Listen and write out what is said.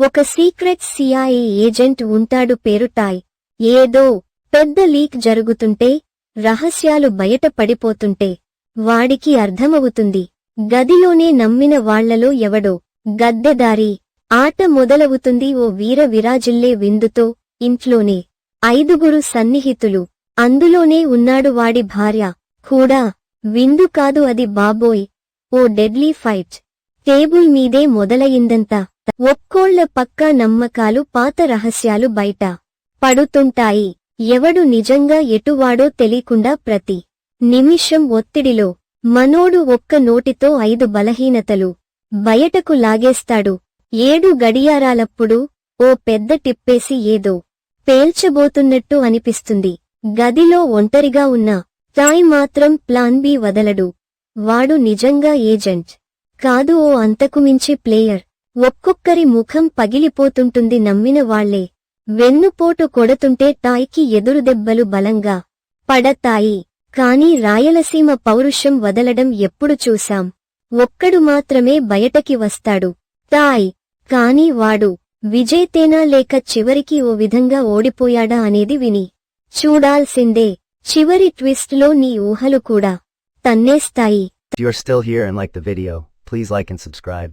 ఒక secret CIA agent ఉంటాడు పేరుటాయ్ ఏదో పెద్ద లీక్ జరుగుతుంటే రహస్యాలు బయట పడిపోతుంటే వాడికి అర్థమవుతుంది. గదిలోనే నమ్మిన వాళ్ళలో ఎవడో గద్దెదారి ఆట మొదలవుతుంది ఓ వీర విరాజిల్లే విందుతో ఇంట్లోనే ఐదుగురు సన్నిహితులు అందులోనే ఉన్నాడు వాడి భార్య. కూడా విందు కాదు అది బాబోయ్. ఓ డెడ్లీ ఫైట్. టేబుల్ మీదే మొదలయిందంతా ఒక్కోళ్ళ పక్కా నమ్మకాలు పాత రహస్యాలు బయట పడుతుంటాయి. ఎవడు నిజంగా ఎటువాడో తెలియకుండా ప్రతి నిమిషం ఒత్తిడిలో మనోడు ఒక్క నోటితో ఐదు బలహీనతలు బయటకు లాగేస్తాడు. ఏడు గడియారాలప్పుడు ఓ పెద్ద టిప్పేసి ఏదో పేల్చబోతున్నట్టు అనిపిస్తుంది. గదిలో ఒంటరిగా ఉన్న తాయ్ మాత్రం ప్లాన్ బి వదలడు. వాడు నిజంగా ఏజెంట్ కాదు ఓ అంతకుమించి ప్లేయర్. ఒక్కొక్కరి ముఖం పగిలిపోతుంటుంది నమ్మిన వాళ్ళే వెన్నుపోటు కొడుతుంటే తాయికి ఎదురుదెబ్బలు బలంగా పడతాయి. కాని రాయలసీమ పౌరుషం వదలడం ఎప్పుడు చూశాం. ఒక్కడు మాత్రమే బయటకి వస్తాడు. తాయ్! కాని వాడు విజేతేనా లేక చివరికి ఓ విధంగా ఓడిపోయాడా అనేది విని చూడాల్సిందే. చివరి ట్విస్ట్లో నీ ఊహలు కూడా తన్నేస్తాయి. If still here and like the video, please like and subscribe.